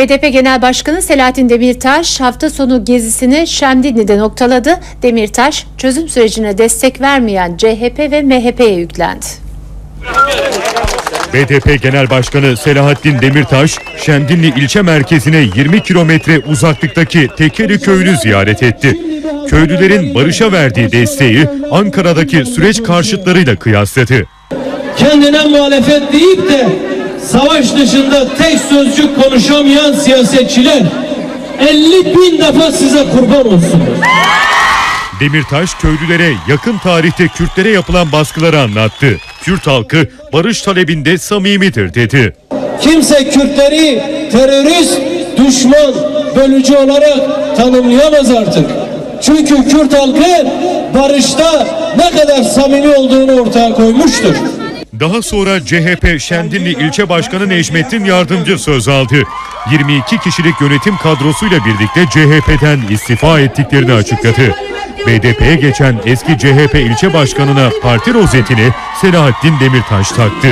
BDP Genel Başkanı Selahattin Demirtaş hafta sonu gezisini Şemdinli'de noktaladı. Demirtaş çözüm sürecine destek vermeyen CHP ve MHP'ye yüklendi. BDP Genel Başkanı Selahattin Demirtaş, Şemdinli ilçe merkezine 20 kilometre uzaklıktaki Tekeri köyünü ziyaret etti. Köylülerin barışa verdiği desteği Ankara'daki süreç karşıtlarıyla kıyasladı. kendine muhalefet deyip de savaş dışında tek sözcük konuşamayan siyasetçiler 50 bin defa size kurban olsunlar. Demirtaş köylülere yakın tarihte Kürtlere yapılan baskıları anlattı. Kürt halkı barış talebinde samimidir dedi. Kimse Kürtleri terörist, düşman, bölücü olarak tanımlayamaz artık. Çünkü Kürt halkı barışta ne kadar samimi olduğunu ortaya koymuştur. Daha sonra CHP Şemdinli İlçe Başkanı Necmettin Yardımcı söz aldı. 22 kişilik yönetim kadrosuyla birlikte CHP'den istifa ettiklerini açıkladı. BDP'ye geçen eski CHP ilçe başkanına parti rozetini Selahattin Demirtaş taktı.